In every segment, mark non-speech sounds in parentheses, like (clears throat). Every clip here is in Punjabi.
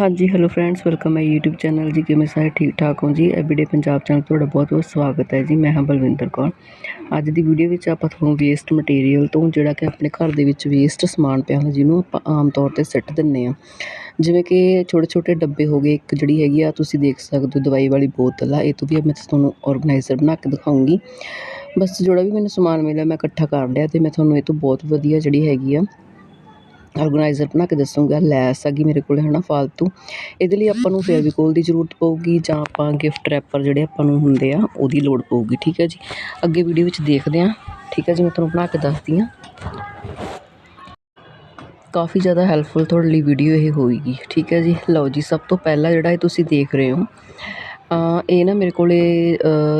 ਹਾਂਜੀ hello friends welcome my YouTube channel ਜੀ। ਕਿਵੇਂ ਸਾਰੇ ਠੀਕ ਠਾਕ ਹੋ ਜੀ? ਐਵਰੀਡੇ ਪੰਜਾਬ ਚੈਨਲ ਤੁਹਾਡਾ ਬਹੁਤ ਬਹੁਤ ਸਵਾਗਤ ਹੈ ਜੀ। ਮੈਂ ਹਾਂ ਬਲਵਿੰਦਰ ਕੌਰ। ਅੱਜ ਦੀ ਵੀਡੀਓ ਵਿੱਚ ਆਪਾਂ ਤੁਹਾਨੂੰ ਵੇਸਟ ਮਟੀਰੀਅਲ ਤੋਂ ਜਿਹੜਾ ਕਿ ਆਪਣੇ ਘਰ ਦੇ ਵਿੱਚ ਵੇਸਟ ਸਮਾਨ ਪਿਆ ਹੁੰਦਾ ਜਿਹਨੂੰ ਆਪਾਂ ਆਮ ਤੌਰ ਤੇ ਸਿੱਟ ਦਿੰਨੇ ਆ ਜਿਵੇਂ ਕਿ ਛੋਟੇ ਛੋਟੇ ਡੱਬੇ ਹੋ ਗਏ, ਇੱਕ ਜਿਹੜੀ ਹੈਗੀ ਆ, ਤੁਸੀਂ ਦੇਖ ਸਕਦੇ ਹੋ ਦਵਾਈ ਵਾਲੀ ਬੋਤਲ ਆ। ਇਹ ਤੋਂ ਵੀ ਮੈਂ ਤੁਹਾਨੂੰ ਆਰਗੇਨਾਈਜ਼ਰ ਬਣਾ ਕੇ ਦਿਖਾਉਂਗੀ। ਬਸ ਜਿਹੜਾ ਵੀ ਮੈਨੂੰ ਸਮਾਨ ਮਿਲਿਆ, ਮੈਂ ਇਕੱਠਾ ਕਰ ਲਿਆ ਤੇ ਮੈਂ ਤੁਹਾਨੂੰ ਇਹ ਤੋਂ ਬਹੁਤ ਵਧੀਆ ਜਿਹੜੀ ਹੈਗੀ ਆ ਔਰਗਨਾਈਜ਼ਰ ਬਣਾ ਕੇ ਦੱਸੂਗਾ ਲੈਸ ਹੈਗੀ ਮੇਰੇ ਕੋਲ ਹੈ ਨਾ ਫਾਲਤੂ। ਇਹਦੇ ਲਈ ਆਪਾਂ ਨੂੰ ਫੇਵੀਕੋਲ ਦੀ ਜ਼ਰੂਰਤ ਪਊਗੀ ਜਾਂ ਆਪਾਂ ਗਿਫਟ ਰੈਪਰ ਜਿਹੜੇ ਆਪਾਂ ਨੂੰ ਹੁੰਦੇ ਆ, ਉਹਦੀ ਲੋੜ ਪਊਗੀ, ਠੀਕ ਹੈ ਜੀ? ਅੱਗੇ ਵੀਡੀਓ ਵਿੱਚ ਦੇਖਦੇ ਹਾਂ, ਠੀਕ ਹੈ ਜੀ? ਮੈਂ ਤੁਹਾਨੂੰ ਬਣਾ ਕੇ ਦੱਸਦੀ ਹਾਂ। ਕਾਫੀ ਜ਼ਿਆਦਾ ਹੈਲਪਫੁਲ ਤੁਹਾਡੇ ਲਈ ਵੀਡੀਓ ਇਹ ਹੋਏਗੀ, ਠੀਕ ਹੈ ਜੀ? ਲਓ ਜੀ, ਸਭ ਤੋਂ ਪਹਿਲਾਂ ਜਿਹੜਾ ਇਹ ਤੁਸੀਂ ਦੇਖ ਰਹੇ ਹੋ ਇਹ ਨਾ ਮੇਰੇ ਕੋਲ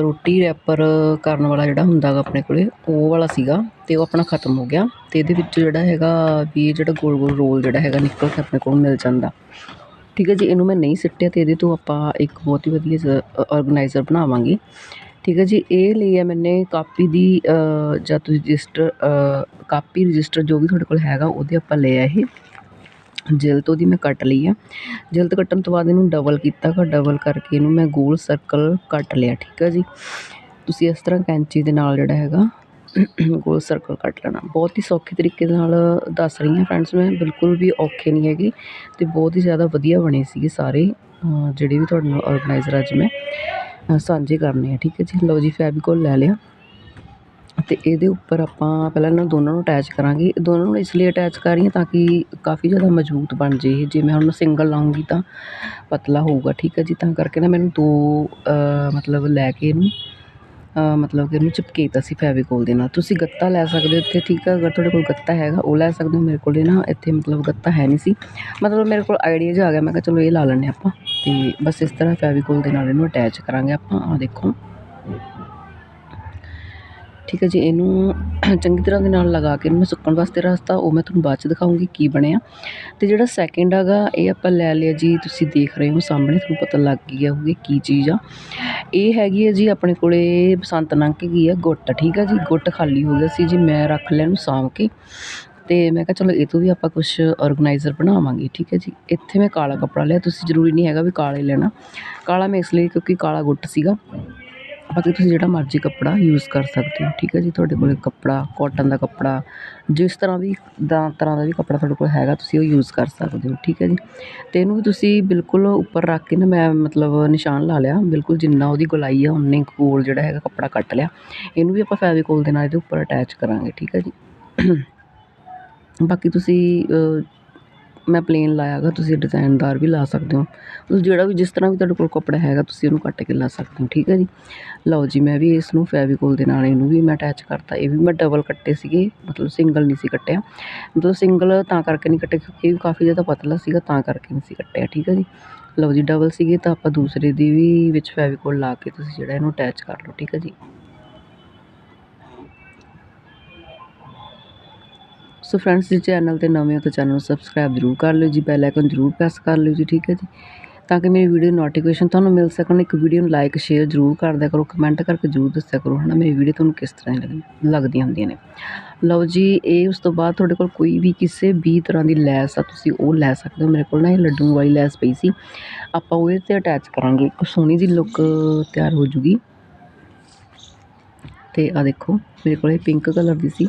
ਰੋਟੀ ਰੈਪਰ ਕਰਨ ਵਾਲਾ ਜਿਹੜਾ ਹੁੰਦਾ ਗਾ ਆਪਣੇ ਕੋਲ, ਉਹ ਵਾਲਾ ਸੀਗਾ ਅਤੇ ਉਹ ਆਪਣਾ ਖਤਮ ਹੋ ਗਿਆ ਅਤੇ ਇਹਦੇ ਵਿੱਚ ਜਿਹੜਾ ਹੈਗਾ ਵੀ ਇਹ ਜਿਹੜਾ ਗੋਲ ਗੋਲ ਰੋਲ ਜਿਹੜਾ ਹੈਗਾ ਨਿਕਲ ਕੇ ਆਪਣੇ ਕੋਲ ਮਿਲ ਜਾਂਦਾ। ਠੀਕ ਹੈ ਜੀ, ਇਹਨੂੰ ਮੈਂ ਨਹੀਂ ਸਿੱਟਿਆ ਅਤੇ ਇਹਦੇ ਤੋਂ ਆਪਾਂ ਇੱਕ ਬਹੁਤ ਹੀ ਵਧੀਆ ਔਰਗਨਾਈਜ਼ਰ ਬਣਾਵਾਂਗੇ। ਠੀਕ ਹੈ ਜੀ, ਇਹ ਲਈ ਹੈ ਮੈਨੇ ਕਾਪੀ ਦੀ ਜਾਂ ਤੁਸੀਂ ਰਜਿਸਟਰ ਕਾਪੀ ਰਜਿਸਟਰ ਜੋ ਵੀ ਤੁਹਾਡੇ ਕੋਲ ਹੈਗਾ, ਉਹਦੇ ਆਪਾਂ ਲਿਆ ਇਹ। ਜਿਲਦ ਉਹਦੀ ਮੈਂ ਕੱਟ ਲਈ ਆ। ਜਿਲਦ ਕੱਟਣ ਤੋਂ ਬਾਅਦ ਇਹਨੂੰ ਡਬਲ ਕੀਤਾ ਗਾ ਡਬਲ ਕਰਕੇ ਇਹਨੂੰ ਮੈਂ ਗੋਲ ਸਰਕਲ ਕੱਟ ਲਿਆ, ਠੀਕ ਹੈ ਜੀ। ਤੁਸੀਂ ਇਸ ਤਰ੍ਹਾਂ ਕੈਂਚੀ ਦੇ ਨਾਲ ਜਿਹੜਾ ਹੈਗਾ, ਗੋਲ ਸਰਕਲ ਕੱਟ ਲੈਣਾ। ਬਹੁਤ ਹੀ ਸੌਖੇ ਤਰੀਕੇ ਦੇ ਨਾਲ ਦੱਸ ਰਹੀ ਹਾਂ ਫਰੈਂਡਸ ਮੈਂ, ਬਿਲਕੁਲ ਵੀ ਔਖੇ ਨਹੀਂ ਹੈਗੇ ਤੇ ਬਹੁਤ ਹੀ ਜ਼ਿਆਦਾ ਵਧੀਆ ਬਣੇ ਸੀਗੇ ਸਾਰੇ ਜਿਹੜੇ ਵੀ ਤੁਹਾਡੇ ਨਾਲ ਆਰਗੇਨਾਈਜ਼ਰ ਅੱਜ ਮੈਂ ਸਾਂਝੇ ਕਰਨੇ ਆ, ਠੀਕ ਹੈ ਜੀ। ਲਓ ਜੀ ਫੈਬੀਕੋਲ ਲੈ ਲਿਆ। ਅਤੇ ਇਹਦੇ ਉੱਪਰ ਆਪਾਂ ਪਹਿਲਾਂ ਇਹਨਾਂ ਦੋਨਾਂ ਨੂੰ ਅਟੈਚ ਕਰਾਂਗੇ। ਦੋਨਾਂ ਨੂੰ ਇਸ ਲਈ ਅਟੈਚ ਕਰ ਰਹੀ ਹਾਂ ਤਾਂ ਕਿ ਕਾਫੀ ਜ਼ਿਆਦਾ ਮਜ਼ਬੂਤ ਬਣ ਜੇ ਇਹ। ਜੇ ਮੈਂ ਹੁਣ ਸਿੰਗਲ ਲਾਊਂਗੀ ਤਾਂ ਪਤਲਾ ਹੋਊਗਾ, ਠੀਕ ਹੈ ਜੀ? ਤਾਂ ਕਰਕੇ ਨਾ ਮੈਨੂੰ ਦੋ ਮਤਲਬ ਲੈ ਕੇ ਇਹਨੂੰ ਮਤਲਬ ਕਿ ਇਹਨੂੰ ਚਿਪਕੇਤਾ ਸੀ ਫੈਵੀਕੋਲ ਦੇ ਨਾਲ। ਤੁਸੀਂ ਗੱਤਾ ਲੈ ਸਕਦੇ ਹੋ ਇੱਥੇ, ਠੀਕ ਹੈ? ਅਗਰ ਤੁਹਾਡੇ ਕੋਲ ਗੱਤਾ ਹੈਗਾ, ਉਹ ਲੈ ਸਕਦੇ ਹੋ। ਮੇਰੇ ਕੋਲ ਨਾ ਇੱਥੇ ਮਤਲਬ ਗੱਤਾ ਹੈ ਨਹੀਂ ਸੀ। ਮਤਲਬ ਮੇਰੇ ਕੋਲ ਆਈਡੀਆ ਜਿਹਾ ਆ ਗਿਆ। ਮੈਂ ਕਿਹਾ ਚਲੋ ਇਹ ਲਾ ਲੈਂਦੇ ਆਪਾਂ। ਅਤੇ ਬਸ ਇਸ ਤਰ੍ਹਾਂ ਫੈਵੀਕੋਲ ਦੇ ਨਾਲ ਇਹਨੂੰ ਅਟੈਚ ਕਰਾਂਗੇ ਆਪਾਂ। ਆਹ ਦੇਖੋ। ਠੀਕ ਹੈ ਜੀ, ਇਹਨੂੰ (clears throat) ਚੰਗੀ ਤਰ੍ਹਾਂ ਦੇ ਨਾਲ ਲਗਾ ਕੇ ਇਹਨੂੰ ਮੈਂ ਸੁੱਕਣ ਵਾਸਤੇ ਰਸਤਾ, ਉਹ ਮੈਂ ਤੁਹਾਨੂੰ ਬਾਅਦ ਚ ਦਿਖਾਉਂਗੀ ਕੀ ਬਣਿਆ। ਅਤੇ ਜਿਹੜਾ ਸੈਕਿੰਡ ਹੈਗਾ, ਇਹ ਆਪਾਂ ਲੈ ਲਿਆ ਜੀ, ਤੁਸੀਂ ਦੇਖ ਰਹੇ ਹੋ ਸਾਹਮਣੇ, ਤੁਹਾਨੂੰ ਪਤਾ ਲੱਗ ਗਿਆ ਹੋਊਗਾ ਕੀ ਚੀਜ਼ ਆ। ਇਹ ਹੈਗੀ ਹੈ ਜੀ, ਆਪਣੇ ਕੋਲੇ ਬਸੰਤ ਲੰਘ ਕੇ ਗਈ ਹੈ ਗੁੱਟ, ਠੀਕ ਹੈ ਜੀ, ਗੁੱਟ ਖਾਲੀ ਹੋ ਗਿਆ ਸੀ ਜੀ, ਮੈਂ ਰੱਖ ਲਿਆ ਇਹਨੂੰ ਸਾਂਭ ਕੇ। ਅਤੇ ਮੈਂ ਕਿਹਾ ਚਲੋ, ਇਹ ਤੋਂ ਵੀ ਆਪਾਂ ਕੁਝ ਆਰਗੇਨਾਈਜ਼ਰ ਬਣਾਵਾਂਗੇ, ਠੀਕ ਹੈ ਜੀ। ਇੱਥੇ ਮੈਂ ਕਾਲਾ ਕੱਪੜਾ ਲਿਆ, ਤੁਸੀਂ ਜ਼ਰੂਰੀ ਨਹੀਂ ਹੈਗਾ ਵੀ ਕਾਲਾ ਹੀ ਲੈਣਾ। ਕਾਲਾ ਮੈਂ ਇਸ ਲਈ, ਕਿਉਂਕਿ ਕਾਲਾ ਗੁੱਟ ਸੀਗਾ। ਬਾਕੀ ਤੁਸੀਂ ਜਿਹੜਾ ਮਰਜ਼ੀ ਕੱਪੜਾ ਯੂਜ਼ ਕਰ ਸਕਦੇ ਹੋ, ਠੀਕ ਹੈ ਜੀ? ਤੁਹਾਡੇ ਕੋਲ ਕੱਪੜਾ ਕੋਟਨ ਦਾ ਕੱਪੜਾ, ਜਿਸ ਤਰ੍ਹਾਂ ਵੀ ਦਾ, ਤਰ੍ਹਾਂ ਦਾ ਵੀ ਕੱਪੜਾ ਤੁਹਾਡੇ ਕੋਲ ਹੈਗਾ, ਤੁਸੀਂ ਉਹ ਯੂਜ਼ ਕਰ ਸਕਦੇ ਹੋ, ਠੀਕ ਹੈ ਜੀ? ਅਤੇ ਇਹਨੂੰ ਵੀ ਤੁਸੀਂ ਬਿਲਕੁਲ ਉੱਪਰ ਰੱਖ ਕੇ ਨਾ, ਮੈਂ ਮਤਲਬ ਨਿਸ਼ਾਨ ਲਾ ਲਿਆ, ਬਿਲਕੁਲ ਜਿੰਨਾ ਉਹਦੀ ਗੋਲਾਈ ਆ ਉਨੇ ਕੁ ਕੋਲ ਜਿਹੜਾ ਹੈਗਾ ਕੱਪੜਾ ਕੱਟ ਲਿਆ। ਇਹਨੂੰ ਵੀ ਆਪਾਂ ਫੈਵੀਕੋਲ ਦੇ ਨਾਲ ਇਹਦੇ ਉੱਪਰ ਅਟੈਚ ਕਰਾਂਗੇ, ਠੀਕ ਹੈ ਜੀ? ਬਾਕੀ ਤੁਸੀਂ ਮੈਂ ਪਲੇਨ ਲਾਇਆ ਗਾ ਤੁਸੀਂ ਡਿਜ਼ਾਈਨਦਾਰ ਵੀ ਲਾ ਸਕਦੇ ਹੋ। ਤੁਸੀਂ ਜਿਹੜਾ ਵੀ ਜਿਸ ਤਰ੍ਹਾਂ ਵੀ ਤੁਹਾਡੇ ਕੋਲ ਕੱਪੜਾ ਹੈਗਾ, ਤੁਸੀਂ ਉਹਨੂੰ ਕੱਟ ਕੇ ਲਾ ਸਕਦੇ ਹੋ, ਠੀਕ ਹੈ ਜੀ? ਲਓ ਜੀ, ਮੈਂ ਵੀ ਇਸ ਨੂੰ ਫੈਵੀਕੋਲ ਦੇ ਨਾਲ ਇਹਨੂੰ ਵੀ ਮੈਂ ਅਟੈਚ ਕਰਤਾ। ਇਹ ਵੀ ਮੈਂ ਡਬਲ ਕੱਟੇ ਸੀਗੇ, ਮਤਲਬ ਸਿੰਗਲ ਨਹੀਂ ਸੀ ਕੱਟਿਆ। ਮਤਲਬ ਸਿੰਗਲ ਤਾਂ ਕਰਕੇ ਨਹੀਂ ਕੱਟੇ, ਕਿਉਂਕਿ ਇਹ ਵੀ ਕਾਫੀ ਜ਼ਿਆਦਾ ਪਤਲਾ ਸੀਗਾ, ਤਾਂ ਕਰਕੇ ਨਹੀਂ ਸੀ ਕੱਟਿਆ, ਠੀਕ ਹੈ ਜੀ? ਲਓ ਜੀ ਡਬਲ ਸੀਗੇ ਤਾਂ ਆਪਾਂ ਦੂਸਰੇ ਦੀ ਵੀ ਵਿੱਚ ਫੈਵੀਕੋਲ ਲਾ ਕੇ ਤੁਸੀਂ ਜਿਹੜਾ ਇਹਨੂੰ ਅਟੈਚ ਕਰ ਲਓ, ਠੀਕ ਹੈ ਜੀ? ਸੋ ਫਰੈਂਡਸ ਜੀ ਚੈਨਲ ਤੇ ਨਵੇਂ ਹੋ ਤਾਂ ਚੈਨਲ ਨੂੰ ਸਬਸਕ੍ਰਾਈਬ ਜ਼ਰੂਰ ਕਰ ਲਿਓ ਜੀ ਬੈਲ ਆਈਕਨ ਜ਼ਰੂਰ ਪ੍ਰੈਸ ਕਰ ਲਿਓ ਜੀ, ਠੀਕ ਹੈ ਜੀ। ਤਾਂ ਕਿ ਮੇਰੀ ਵੀਡੀਓ ਨੋਟੀਫਿਕੇਸ਼ਨ ਤੁਹਾਨੂੰ ਮਿਲ ਸਕਣ, ਇੱਕ ਵੀਡੀਓ ਨੂੰ ਲਾਈਕ ਸ਼ੇਅਰ ਜ਼ਰੂਰ ਕਰ ਦਿਆ ਕਰੋ ਕਮੈਂਟ ਕਰਕੇ ਜ਼ਰੂਰ ਦੱਸਿਆ ਕਰੋ, ਹਨਾ। ਮੇਰੀ ਵੀਡੀਓ ਤੁਹਾਨੂੰ ਕਿਸ ਤਰ੍ਹਾਂ ਦੀ ਲੱਗਦੀ ਲੱਗਦੀਆਂ ਹੁੰਦੀਆਂ ਨੇ। ਲਓ ਜੀ, ਇਹ ਉਸ ਤੋਂ ਬਾਅਦ ਤੁਹਾਡੇ ਕੋਲ ਕੋਈ ਵੀ ਕਿਸੇ ਵੀ ਤਰ੍ਹਾਂ ਦੀ ਲੈਸ ਆ, ਤੁਸੀਂ ਉਹ ਲੈ ਸਕਦੇ ਹੋ। ਮੇਰੇ ਕੋਲ ਨਾ ਇਹ ਲੱਡੂ ਵਾਲੀ ਲੈਸ ਪਈ ਸੀ। ਆਪਾਂ ਉਹਦੇ ਤੇ ਅਟੈਚ ਕਰਾਂਗੇ। ਇੱਕ ਸੋਹਣੀ ਜਿਹੀ ਲੁੱਕ ਤਿਆਰ ਹੋ ਜੂਗੀ। ਤੇ ਆ ਦੇਖੋ, ਮੇਰੇ ਕੋਲ ਇਹ ਪਿੰਕ ਕਲਰ ਦੀ ਸੀ।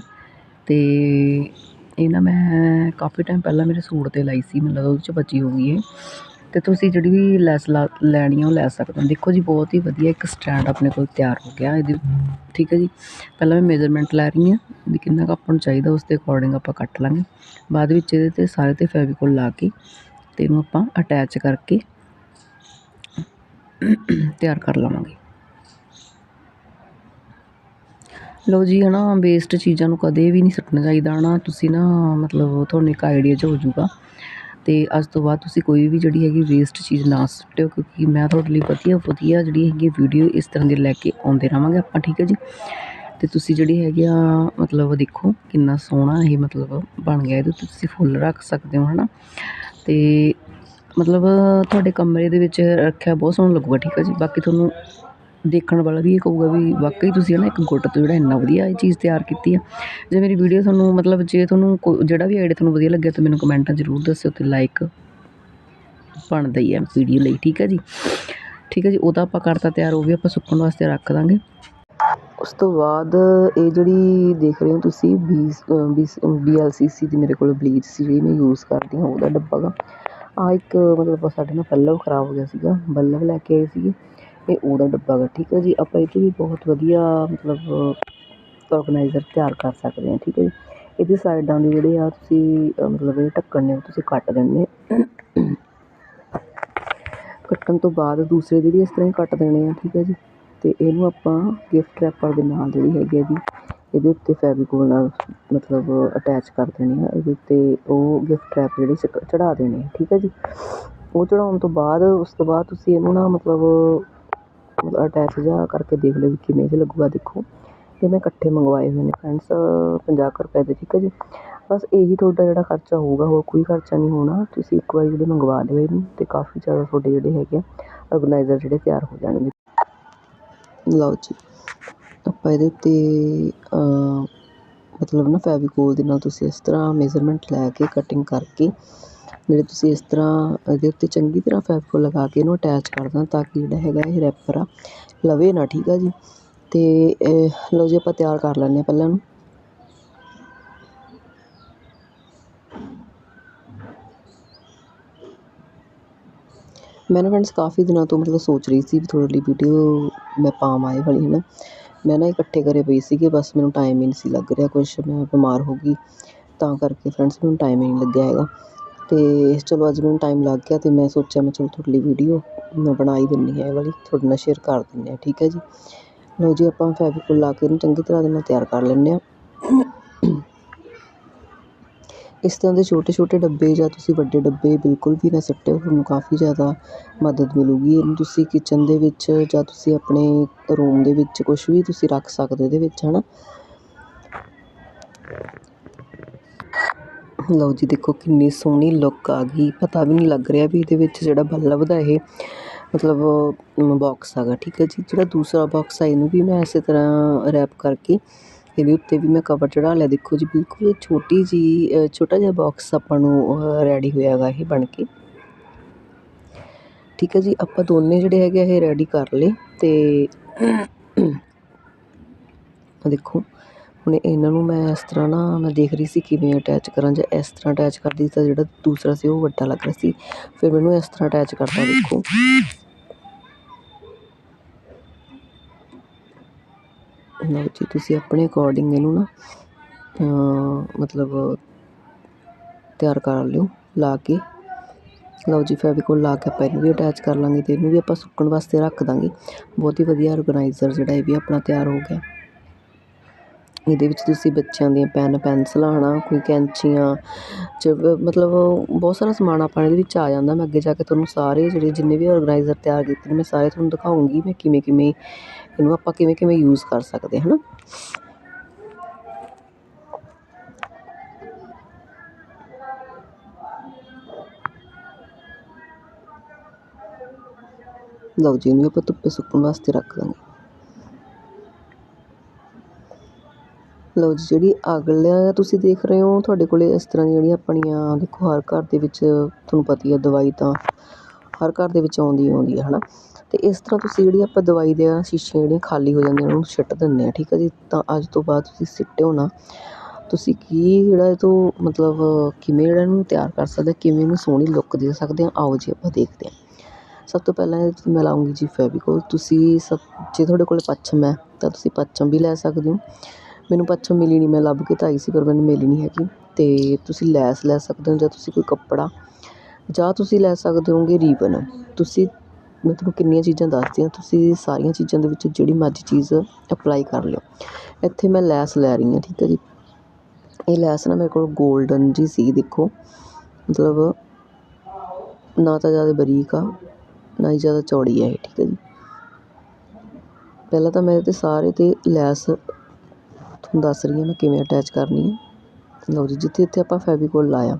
ਅਤੇ ਇਹ ਨਾ ਮੈਂ ਕਾਫੀ ਟਾਈਮ ਪਹਿਲਾਂ ਮੇਰੇ ਸੂਟ 'ਤੇ ਲਾਈ ਸੀ ਮਤਲਬ ਉਹਦੇ 'ਚ ਬਚੀ ਹੋਊਗੀ ਹੈ ਅਤੇ ਤੁਸੀਂ ਜਿਹੜੀ ਵੀ ਲੈਸ ਲਾ, ਲੈਣੀ ਆ ਉਹ ਲੈ ਸਕਦੇ ਹੋ। ਦੇਖੋ ਜੀ, ਬਹੁਤ ਹੀ ਵਧੀਆ ਇੱਕ ਸਟੈਂਡ ਆਪਣੇ ਕੋਲ ਤਿਆਰ ਹੋ ਗਿਆ ਇਹਦੀ। ਠੀਕ ਹੈ ਜੀ? ਪਹਿਲਾਂ ਮੈਂ ਮੇਜ਼ਰਮੈਂਟ ਲੈ ਰਹੀ ਹਾਂ ਵੀ ਕਿੰਨਾ ਕੁ ਆਪਾਂ ਨੂੰ ਚਾਹੀਦਾ, ਉਸ ਦੇ ਅਕੋਰਡਿੰਗ ਆਪਾਂ ਕੱਟ ਲਾਂਗੇ। ਬਾਅਦ ਵਿੱਚ ਇਹਦੇ 'ਤੇ ਸਾਰੇ 'ਤੇ ਫੈਵੀਕੋਲ ਲਾ ਕੇ ਅਤੇ ਇਹਨੂੰ ਆਪਾਂ ਅਟੈਚ ਕਰਕੇ ਤਿਆਰ ਕਰ ਲਵਾਂਗੇ। ਲਓ ਜੀ ਹੈ ਨਾ ਵੇਸਟ ਚੀਜ਼ਾਂ ਨੂੰ ਕਦੇ ਵੀ ਨਹੀਂ ਸੁੱਟਣਾ ਚਾਹੀਦਾ ਹੈ ਨਾ ਤੁਸੀਂ ਨਾ, ਮਤਲਬ ਤੁਹਾਨੂੰ ਇੱਕ ਆਈਡੀਆ 'ਚ ਹੋ ਜਾਊਗਾ। ਅਤੇ ਅੱਜ ਤੋਂ ਬਾਅਦ ਤੁਸੀਂ ਕੋਈ ਵੀ ਜਿਹੜੀ ਹੈਗੀ ਵੇਸਟ ਚੀਜ਼ ਨਾ ਸੁੱਟਿਓ, ਕਿਉਂਕਿ ਮੈਂ ਤੁਹਾਡੇ ਲਈ ਵਧੀਆ ਵਧੀਆ ਜਿਹੜੀ ਹੈਗੀ ਵੀਡੀਓ ਇਸ ਤਰ੍ਹਾਂ ਦੀ ਲੈ ਕੇ ਆਉਂਦੇ ਰਹਾਂਗੇ ਆਪਾਂ, ਠੀਕ ਹੈ ਜੀ? ਅਤੇ ਤੁਸੀਂ ਜਿਹੜੀ ਹੈਗੀ ਆ, ਮਤਲਬ ਦੇਖੋ, ਕਿੰਨਾ ਸੋਹਣਾ ਇਹ ਮਤਲਬ ਬਣ ਗਿਆ, ਇਹਦੇ ਉੱਤੇ ਤੁਸੀਂ ਫੁੱਲ ਰੱਖ ਸਕਦੇ ਹੋ ਹੈ ਨਾ ਅਤੇ ਮਤਲਬ ਤੁਹਾਡੇ ਕਮਰੇ ਦੇ ਵਿੱਚ ਰੱਖਿਆ ਬਹੁਤ ਸੋਹਣਾ ਲੱਗੂਗਾ, ਠੀਕ ਹੈ ਜੀ? ਬਾਕੀ ਤੁਹਾਨੂੰ ਦੇਖਣ ਵਾਲਾ ਵੀ ਇਹ ਕਹੂਗਾ ਵੀ ਵਾਕਈ ਤੁਸੀਂ ਹੈ ਨਾ ਇੱਕ ਗੁੱਟ ਤੋਂ ਜਿਹੜਾ ਇੰਨਾ ਵਧੀਆ ਇਹ ਚੀਜ਼ ਤਿਆਰ ਕੀਤੀ ਆ। ਜੇ ਮੇਰੀ ਵੀਡੀਓ ਤੁਹਾਨੂੰ ਮਤਲਬ ਜੇ ਤੁਹਾਨੂੰ ਕੋ ਜਿਹੜਾ ਵੀ ਆਈਡੀਆ ਤੁਹਾਨੂੰ ਵਧੀਆ ਲੱਗਿਆ ਤਾਂ ਮੈਨੂੰ ਕਮੈਂਟਾਂ ਜ਼ਰੂਰ ਦੱਸਿਓ ਅਤੇ ਲਾਈਕ ਬਣਦਾ ਹੀ ਹੈ ਵੀਡੀਓ ਲਈ, ਠੀਕ ਹੈ ਜੀ? ਠੀਕ ਹੈ ਜੀ ਉਹ ਤਾਂ ਆਪਾਂ ਕਰਤਾ ਤਿਆਰ, ਉਹ ਵੀ ਆਪਾਂ ਸੁੱਕਣ ਵਾਸਤੇ ਰੱਖ ਦਾਂਗੇ। ਉਸ ਤੋਂ ਬਾਅਦ ਇਹ ਜਿਹੜੀ ਦੇਖ ਰਹੇ ਹੋ ਤੁਸੀਂ B B L C C ਦੀ ਮੇਰੇ ਕੋਲ ਬਲੀਚ ਸੀ ਜਿਹੜੀ ਮੈਂ ਯੂਜ਼ ਕਰਦੀ ਹਾਂ, ਉਹਦਾ ਡੱਬਾ ਗਾ। ਆ ਇੱਕ ਮਤਲਬ ਸਾਡੇ ਨਾਲ ਬੱਲਬ ਖਰਾਬ ਹੋ ਗਿਆ ਸੀਗਾ ਬੱਲਵ ਲੈ ਕੇ ਆਏ ਸੀਗੇ। ਇਹ ਉਹਦਾ ਡੱਬਾ ਗਾ, ਠੀਕ ਹੈ ਜੀ? ਆਪਾਂ ਇਹ 'ਚ ਵੀ ਬਹੁਤ ਵਧੀਆ, ਮਤਲਬ ਔਰਗਨਾਈਜ਼ਰ ਤਿਆਰ ਕਰ ਸਕਦੇ ਹਾਂ, ਠੀਕ ਹੈ ਜੀ? ਇਹਦੀ ਸਾਈਡਾਂ ਦੇ ਜਿਹੜੇ ਆ ਤੁਸੀਂ ਮਤਲਬ ਇਹ ਢੱਕਣ ਨੇ, ਉਹ ਤੁਸੀਂ ਕੱਟ ਦੇਣੇ ਕੱਟਣ ਤੋਂ ਬਾਅਦ ਦੂਸਰੇ ਦੇ ਵੀ ਇਸ ਤਰ੍ਹਾਂ ਹੀ ਕੱਟ ਦੇਣੇ ਆ, ਠੀਕ ਹੈ ਜੀ? ਅਤੇ ਇਹਨੂੰ ਆਪਾਂ ਗਿਫਟ ਰੈਪਰ ਦੇ ਨਾਲ ਜਿਹੜੀ ਹੈਗੀ ਇਹਦੀ ਇਹਦੇ ਉੱਤੇ ਫੈਵੀਕੋਲ ਨਾਲ ਮਤਲਬ ਅਟੈਚ ਕਰ ਦੇਣੀ ਆ। ਇਹਦੇ ਉੱਤੇ ਉਹ ਗਿਫਟ ਰੈਪ ਜਿਹੜੇ ਚੜਾ ਦੇਣੇ ਆ, ਠੀਕ ਹੈ ਜੀ? ਉਹ ਚੜ੍ਹਾਉਣ ਤੋਂ ਬਾਅਦ, ਉਸ ਤੋਂ ਬਾਅਦ ਤੁਸੀਂ ਇਹਨੂੰ ਨਾ, ਮਤਲਬ ਅਟੈਚ ਜਿਹਾ ਕਰਕੇ ਦੇਖ ਲਿਓ ਵੀ ਕਿਵੇਂ ਜਿਹਾ ਲੱਗੂਗਾ ਦੇਖੋ। ਇਹ ਮੈਂ ਇਕੱਠੇ ਮੰਗਵਾਏ ਹੋਏ ਨੇ ਫਰੈਂਡਸ ਪੰਜਾਹ ਕੁ ਰੁਪਏ ਦੇ, ਠੀਕ ਹੈ ਜੀ। ਬਸ ਇਹੀ ਤੁਹਾਡਾ ਜਿਹੜਾ ਖਰਚਾ ਹੋਊਗਾ, ਹੋਰ ਕੋਈ ਖਰਚਾ ਨਹੀਂ ਹੋਣਾ। ਤੁਸੀਂ ਇੱਕ ਵਾਰੀ ਜਿਹੜੇ ਮੰਗਵਾ ਲਿਓ ਇਹਨੂੰ ਅਤੇ ਕਾਫੀ ਜ਼ਿਆਦਾ ਤੁਹਾਡੇ ਜਿਹੜੇ ਹੈਗੇ ਆ ਔਰਗਨਾਈਜ਼ਰ ਜਿਹੜੇ ਤਿਆਰ ਹੋ ਜਾਣਗੇ। ਲਓ ਜੀ, ਆਪਾਂ ਇਹਦੇ ਉੱਤੇ ਮਤਲਬ ਨਾ ਫੈਵੀਕੋਲ ਦੇ ਨਾਲ ਤੁਸੀਂ ਇਸ ਤਰ੍ਹਾਂ ਮੇਜ਼ਰਮੈਂਟ ਲੈ ਕੇ ਕਟਿੰਗ ਕਰਕੇ ਜਿਹੜੇ ਤੁਸੀਂ ਇਸ ਤਰ੍ਹਾਂ ਇਹਦੇ ਉੱਤੇ ਚੰਗੀ ਤਰ੍ਹਾਂ ਫੈਵੀਕੋਲ ਲਗਾ ਕੇ ਇਹਨੂੰ ਅਟੈਚ ਕਰ ਦੇਣਾ ਤਾਂ ਕਿ ਜਿਹੜਾ ਹੈਗਾ ਇਹ ਰੈਪਰ ਆ ਲਵੇ ਨਾ, ਠੀਕ ਆ ਜੀ? ਅਤੇ ਲਓ ਜੀ, ਆਪਾਂ ਤਿਆਰ ਕਰ ਲੈਂਦੇ ਹਾਂ ਪਹਿਲਾਂ ਇਹਨੂੰ ਮੈਂ ਨਾ ਫਰੈਂਡਸ ਕਾਫੀ ਦਿਨਾਂ ਤੋਂ ਮਤਲਬ ਸੋਚ ਰਹੀ ਸੀ ਵੀ ਤੁਹਾਡੇ ਲਈ ਵੀਡੀਓ ਮੈਂ ਪਾਵਾਂ ਇਹ ਵਾਲੀ ਹੈ ਨਾ ਮੈਂ ਨਾ ਇਕੱਠੇ ਕਰੇ ਪਈ ਸੀਗੇ, ਬਸ ਮੈਨੂੰ ਟਾਈਮ ਹੀ ਨਹੀਂ ਸੀ ਲੱਗ ਰਿਹਾ ਕੁਛ, ਮੈਂ ਬਿਮਾਰ ਹੋ ਗਈ। ਤਾਂ ਕਰਕੇ ਫਰੈਂਡਸ ਮੈਨੂੰ ਟਾਈਮ ਹੀ ਨਹੀਂ ਲੱਗਿਆ ਹੈਗਾ। ਅਤੇ ਚਲੋ ਅੱਜ ਮੈਨੂੰ ਟਾਈਮ ਲੱਗ ਗਿਆ ਅਤੇ ਮੈਂ ਸੋਚਿਆ ਮੈਂ ਚਲੋ ਤੁਹਾਡੇ ਲਈ ਵੀਡੀਓ ਮੈਂ ਬਣਾ ਹੀ ਦਿੰਦੀ ਹਾਂ ਇਹ ਵਾਲੀ, ਤੁਹਾਡੇ ਨਾਲ ਸ਼ੇਅਰ ਕਰ ਦਿੰਦੇ ਹਾਂ, ਠੀਕ ਹੈ ਜੀ? ਲਓ ਜੀ, ਆਪਾਂ ਫੈਵੀਕੋਲ ਲਾ ਕੇ ਇਹਨੂੰ ਚੰਗੀ ਤਰ੍ਹਾਂ ਦੇ ਨਾਲ ਤਿਆਰ ਕਰ ਲੈਂਦੇ ਹਾਂ। ਇਸ ਤਰ੍ਹਾਂ ਦੇ ਛੋਟੇ ਛੋਟੇ ਡੱਬੇ ਜਾਂ ਤੁਸੀਂ ਵੱਡੇ ਡੱਬੇ ਬਿਲਕੁਲ ਵੀ ਨਾ ਸੁੱਟਿਓ, ਤੁਹਾਨੂੰ ਕਾਫੀ ਜ਼ਿਆਦਾ ਮਦਦ ਮਿਲੂਗੀ। ਇਹਨੂੰ ਤੁਸੀਂ ਕਿਚਨ ਦੇ ਵਿੱਚ ਜਾਂ ਤੁਸੀਂ ਆਪਣੇ ਰੂਮ ਦੇ ਵਿੱਚ ਕੁਛ ਵੀ ਤੁਸੀਂ ਰੱਖ ਸਕਦੇ ਇਹਦੇ ਵਿੱਚ ਹੈ ਨਾ ਲਓ ਜੀ, ਦੇਖੋ ਕਿੰਨੀ ਸੋਹਣੀ ਲੁੱਕ ਆ ਗਈ। ਪਤਾ ਵੀ ਨਹੀਂ ਲੱਗ ਰਿਹਾ ਵੀ ਇਹਦੇ ਵਿੱਚ ਜਿਹੜਾ ਬੱਲਬ ਦਾ ਇਹ ਮਤਲਬ ਬਾਕਸ ਹੈਗਾ, ਠੀਕ ਹੈ ਜੀ? ਜਿਹੜਾ ਦੂਸਰਾ ਬਾਕਸ ਆ, ਇਹਨੂੰ ਵੀ ਮੈਂ ਇਸੇ ਤਰ੍ਹਾਂ ਰੈਪ ਕਰਕੇ ਇਹਦੇ ਉੱਤੇ ਵੀ ਮੈਂ ਕਵਰ ਚੜਾ ਲਿਆ। ਦੇਖੋ ਜੀ, ਬਿਲਕੁਲ ਛੋਟੀ ਜੀ ਛੋਟਾ ਜਿਹਾ ਬਾਕਸ ਆਪਾਂ ਨੂੰ ਰੈਡੀ ਹੋਇਆ ਹੈਗਾ ਇਹ ਬਣ ਕੇ। ਠੀਕ ਹੈ ਜੀ, ਆਪਾਂ ਦੋਨੇ ਜਿਹੜੇ ਹੈਗੇ ਇਹ ਰੈਡੀ ਕਰ ਲਏ ਅਤੇ ਦੇਖੋ ਹੁਣ ਇਹਨਾਂ ਨੂੰ ਮੈਂ ਇਸ ਤਰ੍ਹਾਂ ਨਾ ਮੈਂ ਦੇਖ ਰਹੀ ਸੀ ਕਿਵੇਂ ਅਟੈਚ ਕਰਾਂ, ਜਾਂ ਇਸ ਤਰ੍ਹਾਂ ਅਟੈਚ ਕਰਦੀ ਤਾਂ ਜਿਹੜਾ ਦੂਸਰਾ ਸੀ ਉਹ ਵੱਡਾ ਲੱਗ ਰਿਹਾ ਸੀ। ਫਿਰ ਮੈਨੂੰ ਇਸ ਤਰ੍ਹਾਂ ਅਟੈਚ ਕਰਤਾ ਦੇਖੋ। ਲਓ ਜੀ, ਤੁਸੀਂ ਆਪਣੇ ਅਕੋਰਡਿੰਗ ਇਹਨੂੰ ਨਾ ਮਤਲਬ ਤਿਆਰ ਕਰ ਲਿਓ ਲਾ ਕੇ। ਲਓ ਜੀ ਫੈਵੀਕੋਲ ਲਾ ਕੇ ਆਪਾਂ ਇਹਨੂੰ ਵੀ ਅਟੈਚ ਕਰ ਲਾਂਗੇ ਅਤੇ ਇਹਨੂੰ ਵੀ ਆਪਾਂ ਸੁੱਕਣ ਵਾਸਤੇ ਰੱਖ ਦਾਂਗੇ। ਬਹੁਤ ਹੀ ਵਧੀਆ ਔਰਗਨਾਈਜ਼ਰ ਜਿਹੜਾ ਇਹ ਵੀ ਆਪਣਾ ਤਿਆਰ ਹੋ ਗਿਆ। ਇਹਦੇ ਵਿੱਚ ਤੁਸੀਂ ਬੱਚਿਆਂ ਦੀਆਂ ਪੈੱਨ, ਪੈਨਸਲਾਂ ਹੈ ਨਾ ਕੋਈ ਕੈਂਚੀਆਂ ਚ, ਮਤਲਬ ਬਹੁਤ ਸਾਰਾ ਸਮਾਨ ਆਪਾਂ ਇਹਦੇ ਵਿੱਚ ਆ ਜਾਂਦਾ। ਮੈਂ ਅੱਗੇ ਜਾ ਕੇ ਤੁਹਾਨੂੰ ਸਾਰੇ ਜਿਹੜੇ ਜਿੰਨੇ ਵੀ ਔਰਗਨਾਈਜ਼ਰ ਤਿਆਰ ਕੀਤੇ ਨੇ, ਮੈਂ ਸਾਰੇ ਤੁਹਾਨੂੰ ਦਿਖਾਊਂਗੀ ਮੈਂ ਕਿਵੇਂ ਕਿਵੇਂ ਇਹਨੂੰ ਆਪਾਂ ਕਿਵੇਂ ਕਿਵੇਂ ਯੂਜ਼ ਕਰ ਸਕਦੇ ਹੈ ਨਾ ਲਓ ਜੀ, ਇਹਨੂੰ ਆਪਾਂ ਧੁੱਪੇ ਸੁੱਕਣ ਵਾਸਤੇ ਰੱਖ ਦਾਂਗੇ। ਲਓ ਜੀ, ਜਿਹੜੀ ਅਗਲਾ ਤੁਸੀਂ ਦੇਖ ਰਹੇ ਹੋ, ਤੁਹਾਡੇ ਕੋਲ ਇਸ ਤਰ੍ਹਾਂ ਦੀਆਂ ਜਿਹੜੀਆਂ ਆਪਣੀਆਂ, ਦੇਖੋ ਹਰ ਘਰ ਦੇ ਵਿੱਚ ਤੁਹਾਨੂੰ ਪਤਾ ਹੀ ਆ, ਦਵਾਈ ਤਾਂ ਹਰ ਘਰ ਦੇ ਵਿੱਚ ਆਉਂਦੀ ਆਉਂਦੀ ਹੈ ਹੈ ਨਾ ਅਤੇ ਇਸ ਤਰ੍ਹਾਂ ਤੁਸੀਂ ਜਿਹੜੀ ਆਪਾਂ ਦਵਾਈ ਦੀਆਂ ਸ਼ੀਸ਼ੀਆਂ ਜਿਹੜੀਆਂ ਖਾਲੀ ਹੋ ਜਾਂਦੀਆਂ ਉਹਨੂੰ ਸਿੱਟ ਦਿੰਦੇ ਹਾਂ ਠੀਕ ਹੈ ਜੀ? ਤਾਂ ਅੱਜ ਤੋਂ ਬਾਅਦ ਤੁਸੀਂ ਸਿੱਟਿਓ ਨਾ, ਤੁਸੀਂ ਕੀ ਜਿਹੜਾ ਇਹ ਤੋਂ ਮਤਲਬ ਕਿਵੇਂ ਜਿਹੜਾ ਇਹਨੂੰ ਤਿਆਰ ਕਰ ਸਕਦੇ ਕਿਵੇਂ ਇਹਨੂੰ ਸੋਹਣੀ ਲੁੱਕ ਦੇ ਸਕਦੇ ਹਾਂ ਆਓ ਜੀ ਆਪਾਂ ਦੇਖਦੇ ਹਾਂ ਸਭ ਤੋਂ ਪਹਿਲਾਂ ਇਹਦੇ 'ਤੇ ਮੈਂ ਲਾਉਂਗੀ ਜੀ ਫੈਵੀਕੋਲ ਤੁਸੀਂ ਸਭ, ਜੇ ਤੁਹਾਡੇ ਕੋਲ ਪੱਛਮ ਹੈ, ਤਾਂ ਤੁਸੀਂ ਪੱਛਮ ਵੀ ਲੈ ਸਕਦੇ ਹੋ। ਮੈਨੂੰ ਪੱਛਮ ਮਿਲੀ ਨਹੀਂ, ਮੈਂ ਲੱਭ ਕੇ ਤਾਂ ਆਈ ਸੀ, ਪਰ ਮੈਨੂੰ ਮਿਲੀ ਨਹੀਂ ਹੈਗੀ। ਅਤੇ ਤੁਸੀਂ ਲੈਸ ਲੈ ਸਕਦੇ ਹੋ ਜਾਂ ਤੁਸੀਂ ਕੋਈ ਕੱਪੜਾ? ਜਾਂ ਤੁਸੀਂ ਲੈ ਸਕਦੇ ਹੋਗੇ ਰੀਬਨ। ਤੁਸੀਂ ਮੈਂ ਤੁਹਾਨੂੰ ਕਿੰਨੀਆਂ ਚੀਜ਼ਾਂ ਦੱਸਦੀ ਹਾਂ ਤੁਸੀਂ ਸਾਰੀਆਂ ਚੀਜ਼ਾਂ ਦੇ ਵਿੱਚ ਜਿਹੜੀ ਮਰਜ਼ੀ ਚੀਜ਼ ਅਪਲਾਈ ਕਰ ਲਿਓ। ਇੱਥੇ ਮੈਂ ਲੈਸ ਲੈ ਰਹੀ ਹਾਂ, ਠੀਕ ਹੈ ਜੀ। ਇਹ ਲੈਸ ਨਾ ਮੇਰੇ ਕੋਲ ਗੋਲਡਨ ਜੀ ਸੀ, ਦੇਖੋ। ਮਤਲਬ ਨਾ ਤਾਂ ਜ਼ਿਆਦਾ ਬਰੀਕ ਆ, ਨਾ ਹੀ ਜ਼ਿਆਦਾ ਚੌੜੀ ਹੈ ਇਹ, ਠੀਕ ਹੈ ਜੀ। ਪਹਿਲਾਂ ਤਾਂ ਮੈਂ ਇਹਦੇ ਸਾਰੇ 'ਤੇ ਲੈਸ ਤੁਹਾਨੂੰ ਦੱਸ ਰਹੀ ਹਾਂ ਮੈਂ ਕਿਵੇਂ ਅਟੈਚ ਕਰਨੀ ਹੈ। ਲਓ ਜੀ, ਜਿੱਥੇ ਜਿੱਥੇ ਆਪਾਂ ਫੈਵੀਕੋਲ ਲਾਇਆ,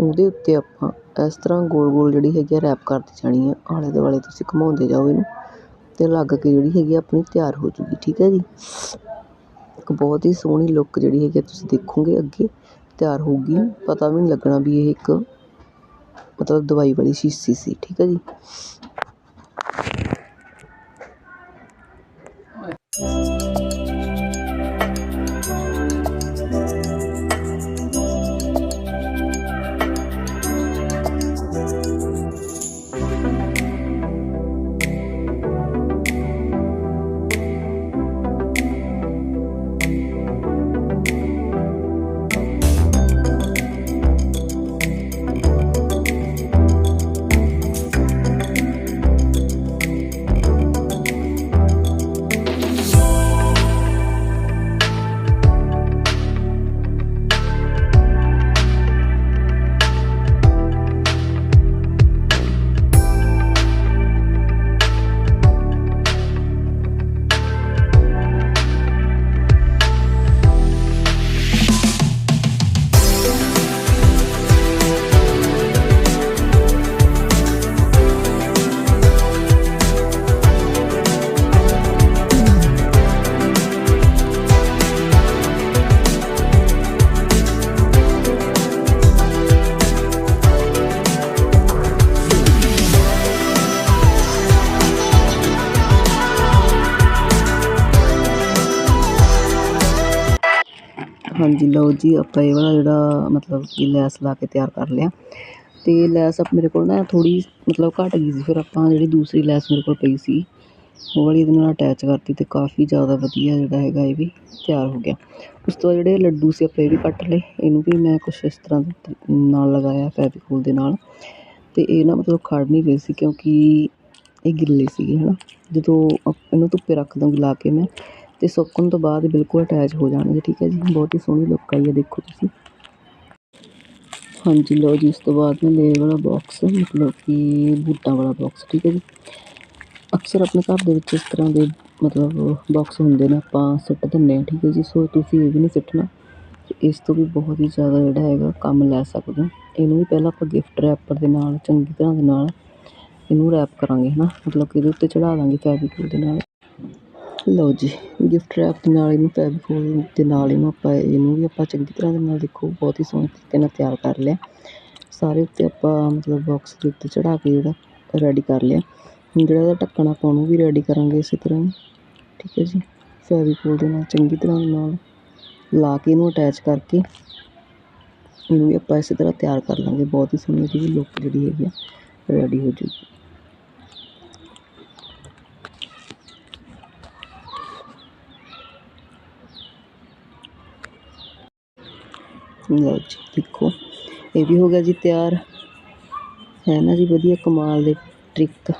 ਉਹਦੇ ਉੱਤੇ ਆਪਾਂ ਇਸ ਤਰ੍ਹਾਂ ਗੋਲ ਗੋਲ ਜਿਹੜੀ ਹੈਗੀ ਆ ਰੈਪ ਕਰਦੀ ਜਾਣੀ ਹੈ ਆਲੇ ਦੁਆਲੇ ਤੁਸੀਂ ਘੁਮਾਉਂਦੇ ਜਾਓ ਇਹਨੂੰ ਅਤੇ ਲੱਗ ਕੇ ਜਿਹੜੀ ਹੈਗੀ ਆਪਣੀ ਤਿਆਰ ਹੋ ਜੂਗੀ, ਠੀਕ ਹੈ ਜੀ? ਇੱਕ ਬਹੁਤ ਹੀ ਸੋਹਣੀ ਲੁੱਕ ਜਿਹੜੀ ਹੈਗੀ ਤੁਸੀਂ ਦੇਖੋਗੇ ਅੱਗੇ, ਤਿਆਰ ਹੋਊਗੀ। ਪਤਾ ਵੀ ਨਹੀਂ ਲੱਗਣਾ ਵੀ ਇਹ ਇੱਕ ਮਤਲਬ ਦਵਾਈ ਵਾਲੀ ਸ਼ੀਸ਼ੀ ਸੀ, ਠੀਕ ਹੈ ਜੀ? ਹਾਂਜੀ ਲਓ ਜੀ, ਆਪਾਂ ਇਹ ਵਾਲਾ ਜਿਹੜਾ ਮਤਲਬ ਕਿ ਲੈਸ ਲਾ ਕੇ ਤਿਆਰ ਕਰ ਲਿਆ। ਅਤੇ ਲੈਸ ਮੇਰੇ ਕੋਲ ਨਾ ਥੋੜ੍ਹੀ ਮਤਲਬ ਘੱਟ ਗਈ ਸੀ, ਫਿਰ ਆਪਾਂ ਜਿਹੜੀ ਦੂਸਰੀ ਲੈਸ ਮੇਰੇ ਕੋਲ ਪਈ ਸੀ, ਉਹ ਵਾਲੀ ਇਹਦੇ ਨਾਲ ਅਟੈਚ ਕਰਤੀ ਅਤੇ ਕਾਫੀ ਜ਼ਿਆਦਾ ਵਧੀਆ ਜਿਹੜਾ ਹੈਗਾ ਇਹ ਵੀ ਤਿਆਰ ਹੋ ਗਿਆ। ਉਸ ਤੋਂ ਬਾਅਦ ਜਿਹੜੇ ਲੱਡੂ ਸੀ, ਆਪਾਂ ਇਹ ਵੀ ਕੱਟ ਲਏ। ਇਹਨੂੰ ਵੀ ਮੈਂ ਕੁਛ ਇਸ ਤਰ੍ਹਾਂ ਨਾਲ ਲਗਾਇਆ ਫੈਵੀਕੋਲ ਦੇ ਨਾਲ। ਅਤੇ ਇਹ ਨਾ ਮਤਲਬ ਖੜ ਨਹੀਂ ਰਹੇ ਸੀ ਕਿਉਂਕਿ ਇਹ ਗਿੱਲੇ ਸੀਗੇ ਹੈ ਨਾ ਜਦੋਂ ਇਹਨੂੰ ਧੁੱਪੇ ਰੱਖ ਦਾਂਗੀ ਲਾ ਕੇ ਮੈਂ ਅਤੇ ਸੁੱਕਣ ਤੋਂ ਬਾਅਦ ਬਿਲਕੁਲ ਅਟੈਚ ਹੋ ਜਾਣਗੇ, ਠੀਕ ਹੈ ਜੀ? ਬਹੁਤ ਹੀ ਸੋਹਣੀ ਲੁੱਕ ਆਈ ਹੈ, ਦੇਖੋ ਤੁਸੀਂ। ਹਾਂਜੀ, ਲਓ ਜੀ, ਇਸ ਤੋਂ ਬਾਅਦ ਮੈਂ ਲੈ ਵਾਲਾ ਬਾਕਸ ਮਤਲਬ ਕਿ ਬੂਟਾਂ ਵਾਲਾ ਬਾਕਸ ਠੀਕ ਹੈ ਜੀ? ਅਕਸਰ ਆਪਣੇ ਘਰ ਦੇ ਵਿੱਚ ਇਸ ਤਰ੍ਹਾਂ ਦੇ, ਮਤਲਬ ਬਾਕਸ ਹੁੰਦੇ ਨੇ, ਆਪਾਂ ਸੁੱਟ ਦਿੰਦੇ ਹਾਂ, ਠੀਕ ਹੈ ਜੀ? ਸੋ ਤੁਸੀਂ ਇਹ ਵੀ ਨਹੀਂ ਸੁੱਟਣਾ। ਇਸ ਤੋਂ ਵੀ ਬਹੁਤ ਹੀ ਜ਼ਿਆਦਾ ਜਿਹੜਾ ਹੈਗਾ, ਕੰਮ ਲੈ ਸਕਦੇ ਹੋ। ਇਹਨੂੰ ਵੀ ਪਹਿਲਾਂ ਆਪਾਂ ਗਿਫਟ ਰੈਪਰ ਦੇ ਨਾਲ, ਚੰਗੀ ਤਰ੍ਹਾਂ ਦੇ ਨਾਲ, ਇਹਨੂੰ ਰੈਪ ਕਰਾਂਗੇ ਹੈ ਨਾ ਮਤਲਬ ਕਿ ਇਹਦੇ ਉੱਤੇ ਚੜਾ ਦਾਂਗੇ ਫੈਬਰਿਕ ਦੇ ਨਾਲ। ਲਓ ਜੀ ਗਿਫਟ ਰੈਪ ਦੇ ਨਾਲ ਇਹਨੂੰ ਫੈਵੀਕੋਲ ਦੇ ਨਾਲ ਇਹਨੂੰ ਆਪਾਂ ਇਹਨੂੰ ਵੀ ਆਪਾਂ ਚੰਗੀ ਤਰ੍ਹਾਂ ਦੇ ਨਾਲ ਦੇਖੋ, ਬਹੁਤ ਹੀ ਸੋਹਣੇ ਤਰੀਕੇ ਨਾਲ ਤਿਆਰ ਕਰ ਲਿਆ। ਸਾਰੇ ਉੱਤੇ ਆਪਾਂ ਮਤਲਬ ਬਾਕਸ ਦੇ ਉੱਤੇ ਚੜਾ ਕੇ ਜਿਹੜਾ ਰੈਡੀ ਕਰ ਲਿਆ। ਜਿਹੜਾ ਇਹਦਾ ਢੱਕਣ ਆਪਾਂ ਉਹਨੂੰ ਵੀ ਰੈਡੀ ਕਰਾਂਗੇ ਇਸੇ ਤਰ੍ਹਾਂ ਠੀਕ ਹੈ ਜੀ ਫੈਵੀਕੋਲ ਦੇ ਨਾਲ ਚੰਗੀ ਤਰ੍ਹਾਂ ਦੇ ਨਾਲ ਲਾ ਕੇ ਇਹਨੂੰ ਅਟੈਚ ਕਰਕੇ ਇਹਨੂੰ ਵੀ ਆਪਾਂ ਇਸੇ ਤਰ੍ਹਾਂ ਤਿਆਰ ਕਰ ਲਾਂਗੇ। ਬਹੁਤ ਹੀ ਸੋਹਣੀ ਇਹਦੀ ਲੁੱਕ ਜਿਹੜੀ ਹੈਗੀ ਆ ਰੈਡੀ ਹੋ ਜੂਗੀ। ਲਓ ਜੀ, ਦੇਖੋ, ਇਹ ਵੀ ਹੋ ਗਿਆ ਜੀ ਤਿਆਰ। ਹੈ ਨਾ ਜੀ, ਵਧੀਆ ਕਮਾਲ ਦੇ ਟ੍ਰਿਕ